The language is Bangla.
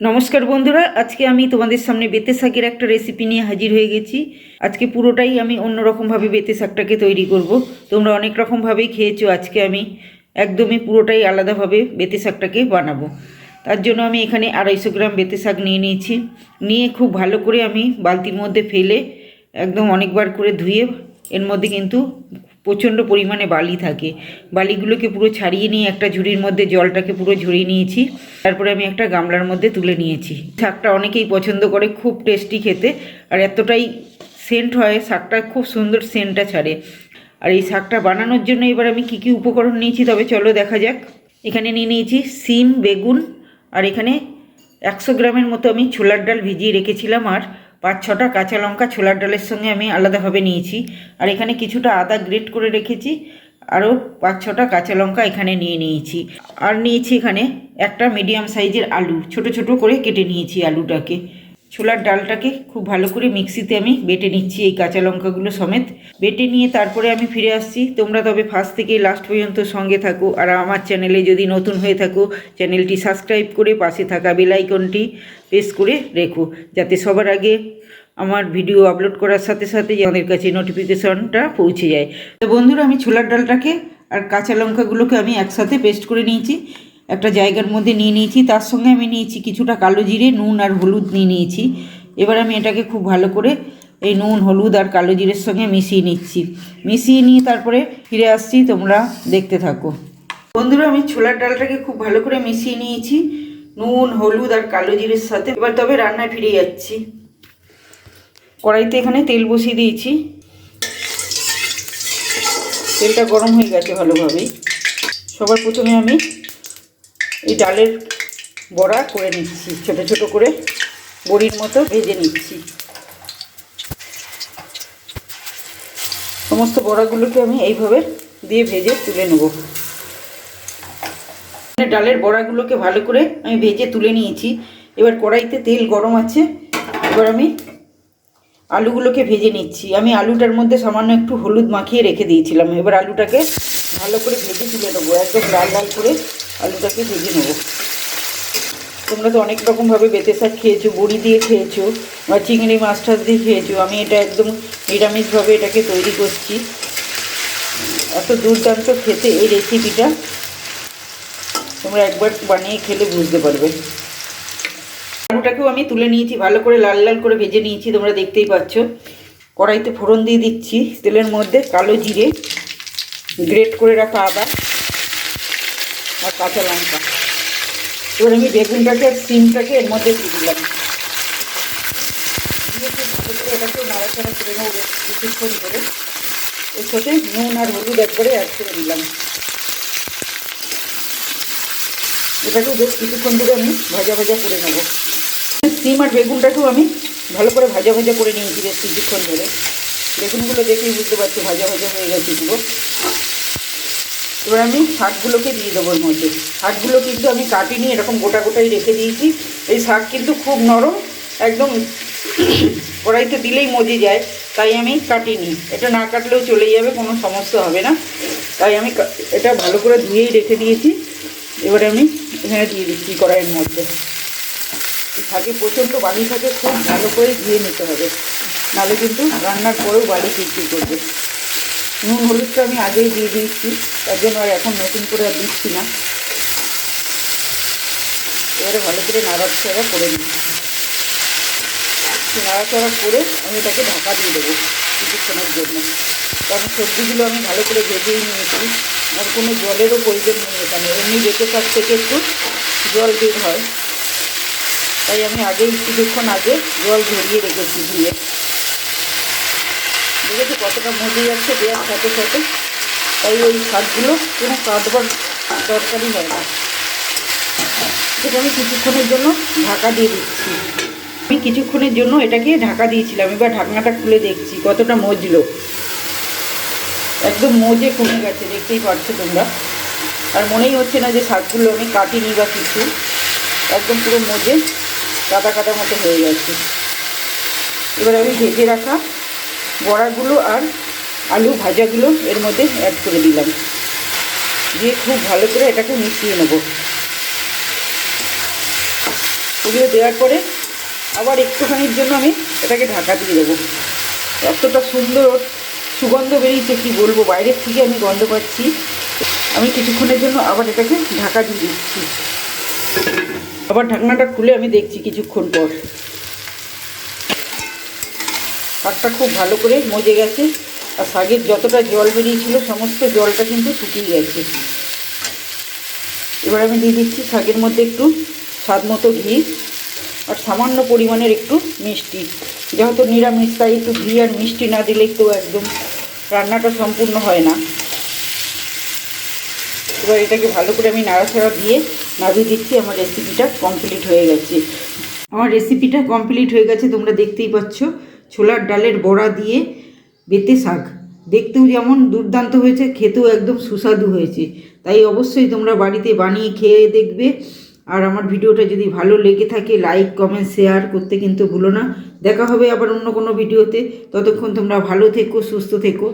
নমস্কার বন্ধুরা, আজকে আমি তোমাদের সামনে বেতে শাকের একটা রেসিপি নিয়ে হাজির হয়ে গেছি। আজকে পুরোটাই আমি অন্যরকমভাবে বেতে শাকটাকে তৈরি করব। তোমরা অনেক রকমভাবেই খেয়েছো আজকে আমি। একদমই পুরোটাই আলাদাভাবে বেতে শাকটাকে বানাবো। তার জন্য আমি এখানে আড়াইশো গ্রাম বেতে শাক নিয়ে নিয়েছি। নিয়ে খুব ভালো করে আমি বালতির মধ্যে ফেলে একদম অনেকবার করে ধুয়ে এর মধ্যে কিন্তু প্রচণ্ড পরিমাণে বালি থাকে। বালিগুলোকে পুরো ছাড়িয়ে নিয়ে একটা ঝুড়ির মধ্যে জলটাকে পুরো ঝরিয়ে নিয়েছি। তারপরে আমি একটা গামলার মধ্যে তুলে নিয়েছি। শাকটা অনেকেই পছন্দ করে, খুব টেস্টি খেতে। আর এতটাই সেন্ট হয়, শাকটা খুব সুন্দর সেন্টটা ছাড়ে। আর এই শাকটা বানানোর জন্য এবার আমি কী কী উপকরণ নিয়েছি, তবে চলো দেখা যাক। এখানে নিয়ে নিয়েছি সিম, বেগুন, আর এখানে একশো গ্রামের মতো আমি ছোলার ডাল ভিজিয়ে রেখেছিলাম। আর পাঁচ ছটা কাঁচা লঙ্কা ছোলার ডালের সঙ্গে আমি আলাদাভাবে নিয়েছি। আর এখানে কিছুটা আদা গ্রেট করে রেখেছি। আরও পাঁচ ছটা কাঁচা লঙ্কা এখানে নিয়ে নিয়েছি। আর নিয়েছি এখানে একটা মিডিয়াম সাইজের আলু। ছোট ছোট করে কেটে নিয়েছি আলুটাকে। ছোলার ডালটাকে খুব ভালো করে মিক্সিতে আমি বেটে নিচ্ছি এই কাঁচা লঙ্কাগুলো সমেত। বেটে নিয়ে তারপরে আমি ফিরে আসছি। তোমরা তবে ফার্স্ট থেকে লাস্ট পর্যন্ত সঙ্গে থাকো আর আমার চ্যানেলে যদি নতুন হয়ে থাকো, চ্যানেলটি সাবস্ক্রাইব করে পাশে থাকা বেলাইকনটি প্রেস করে রেখো, যাতে সবার আগে আমার ভিডিও আপলোড করার সাথে সাথে আমাদের কাছে নোটিফিকেশনটা পৌঁছে যায়। তো বন্ধুরা, আমি ছোলার ডালটাকে আর কাঁচা লঙ্কাগুলোকে আমি একসাথে পেস্ট করে নিয়েছি। একটা জায়গার মধ্যে নিয়ে নিয়েছি, তার সঙ্গে আমি নিয়েছি কিছুটা কালো জিরে, নুন আর হলুদ নিয়ে নিয়েছি। এবার আমি এটাকে খুব ভালো করে এই নুন, হলুদ আর কালো জিরের সঙ্গে মিশিয়ে নিচ্ছি। মিশিয়ে নিয়ে তারপরে ফিরে আসছি, তোমরা দেখতে থাকো। বন্ধুরা, আমি ছোলার ডালটাকে খুব ভালো করে মিশিয়ে নিয়েছি, নুন, হলুদ আর কালো জিরের সাথে। এবার তবে রান্নায় ফিরে যাচ্ছি। কড়াইতে এখানে তেল বসিয়ে দিয়েছি। তেলটা গরম হয়ে গেছে ভালোভাবেই। সবার প্রথমে আমি এই ডালের বড়া করে নিচ্ছি, ছোট ছোট করে বড়ির মতো ভেজে নিচ্ছি। সমস্ত বড়াগুলোকে আমি এইভাবে দিয়ে ভেজে তুলে নেব। ডালের বড়াগুলোকে ভালো করে আমি ভেজে তুলে নিয়েছি। এবার কড়াইতে তেল গরম আছে, এবার আমি আলুগুলোকে ভেজে নিচ্ছি। আমি আলুটার মধ্যে সামান্য একটু হলুদ মাখিয়ে রেখে দিয়েছিলাম। এবার আলুটাকে ভালো করে ভেজে তুলে নেব, একদম লাল লাল করে। আলুটাকে ভেজে নেব। তোমরা তো অনেক রকমভাবে বেতে শাক খেয়েছো, বড়ি দিয়ে খেয়েছো, বা চিংড়ি মাছ টাছ দিয়ে খেয়েছো। আমি এটা একদম নিরামিষভাবে এটাকে তৈরি করছি। এত দুর্দান্ত খেতে এই রেসিপিটা তোমরা একবার বানিয়ে খেলে বুঝতে পারবে। আলুটাকেও আমি তুলে নিয়েছি, ভালো করে লাল লাল করে ভেজে নিয়েছি, তোমরা দেখতেই পাচ্ছ। কড়াইতে ফোড়ন দিয়ে দিচ্ছি তেলের মধ্যে কালো জিরে, গ্রেট করে রাখা আদা। আর কাঁচা লঙ্কা। এবার আমি বেগুনটাকে, সিমটাকে এর মধ্যে দিয়ে দিলাম। করে এটাকে নাড়াচাড়া করে নেব কিছুক্ষণ ধরে। এর সাথে নুন আর হলুদ একবারে অ্যাড করে দিলাম। এটাকেও বেশ কিছুক্ষণ ধরে আমি ভাজা ভাজা করে নেব। সিম আর বেগুনটাকেও আমি ভালো করে ভাজা ভাজা করে নিয়েছি বেশ কিছুক্ষণ ধরে। বেগুনগুলো দেখেই বুঝতে পারছি ভাজা ভাজা হয়ে গেছে পুরো। এবার আমি শাকগুলোকে দিয়ে দেবো এর মধ্যে। শাকগুলো কিন্তু আমি কাটিনি, এরকম গোটা গোটাই রেখে দিয়েছি। এই শাক কিন্তু খুব নরম, একদম কড়াইতে দিলেই মজে যায়, তাই আমি কাটিনি। এটা না কাটলেও চলে যাবে, কোনো সমস্যা হবে না। তাই আমি এটা ভালো করে ধুয়েই রেখে দিয়েছি। এবারে আমি এখানে দিয়ে দিচ্ছি কড়াইয়ের মধ্যে। শাকে প্রচণ্ড বালি থাকে, খুব ভালো করে ধুয়ে নিতে হবে। নাহলে কিন্তু রান্নার পরেও বাড়ি চিরচির করবে। নুন হলুদটা আমি আগেই দিয়ে দিয়েছি, তার জন্য আর এখন নতুন করে আর দিচ্ছি না। এবারে ভালো করে নাড়াচাড়া করে দিচ্ছি নাড়াচাড়া করে আমি এটাকে ঢাকা দিয়ে দেবো কিছুক্ষণের জন্য। কারণ সবজিগুলো আমি ভালো করে ভেজেই নিয়েছি। আর কোনো জলেরও প্রয়োজন নেই এখানে। এমনি রেখে শাক থেকে একটু জল বের হয়। তাই আমি আগেই কিছুক্ষণ আগে জল ঝরিয়ে রেখেছি ধুয়ে। দেখেছি কতটা মজে যাচ্ছে দেওয়ার সাথে সাথে। তাই ওই শাকগুলো কোনো কাটবার দরকারই হয় না। সেটা আমি কিছুক্ষণের জন্য ঢাকা দিয়ে দিচ্ছি। আমি কিছুক্ষণের জন্য এটাকে ঢাকা দিয়েছিলাম, এবার ঢাকনাটা খুলে দেখছি কতটা মজলো। একদম মজে কমে গেছে, দেখতেই পারছ তোমরা। আর মনেই হচ্ছে না যে শাকগুলো আমি কাটিনি বা কিছু। একদম পুরো মজে, কাদা কাদা মতো হয়ে গেছে। এবার আমি ভেজে রাখা বড়াগুলো আর আলু ভাজাগুলো এর মধ্যে অ্যাড করে দিলাম। দিয়ে খুব ভালো করে এটাকে মিশিয়ে নেব। ওগুলো দেওয়ার পরে আবার একটুখানির জন্য আমি এটাকে ঢাকা দিয়ে দেবো। এতটা সুন্দর সুগন্ধ বেরিয়েছে, কি বলব? বাইরের থেকে আমি গন্ধ পাচ্ছি। আমি কিছুক্ষণের জন্য আবার এটাকে ঢাকা দিয়ে দিচ্ছি। আবার ঢাকনাটা খুলে আমি দেখছি কিছুক্ষণ পর। শাকটা খুব ভালো করে মজে গেছে। আর শাকের যতটা জল বেরিয়েছিল, সমস্ত জলটা কিন্তু শুকিয়ে গেছে। এবার আমি দিয়ে দিচ্ছি শাকের মধ্যে একটু স্বাদ মতো ঘি আর সামান্য পরিমাণের একটু মিষ্টি। যেহেতু নিরামিষ, তাই একটু ঘি আর মিষ্টি না দিলে তো একদম রান্নাটা সম্পূর্ণ হয় না। এবার এটাকে ভালো করে আমি নাড়াচাড়া দিয়ে নাড়িয়ে দিচ্ছি। আমার রেসিপিটা কমপ্লিট হয়ে গেছে। আমার রেসিপিটা কমপ্লিট হয়ে গেছে, তোমরা দেখতেই পাচ্ছ। ছোলার ডালের বড়া দিয়ে বেতে শাক। দেখতেও যেমন দুর্দান্ত হয়েছে, খেতেও একদম সুস্বাদু হয়েছে। তাই অবশ্যই তোমরা বাড়িতে বানিয়ে খেয়ে দেখবে। আর আমার ভিডিওটা যদি ভালো লেগে থাকে লাইক কমেন্ট শেয়ার করতে কিন্তু ভুলো না। দেখা হবে আবার অন্য কোনো ভিডিওতে। ততক্ষণ তোমরা ভালো থেকো, সুস্থ থেকো।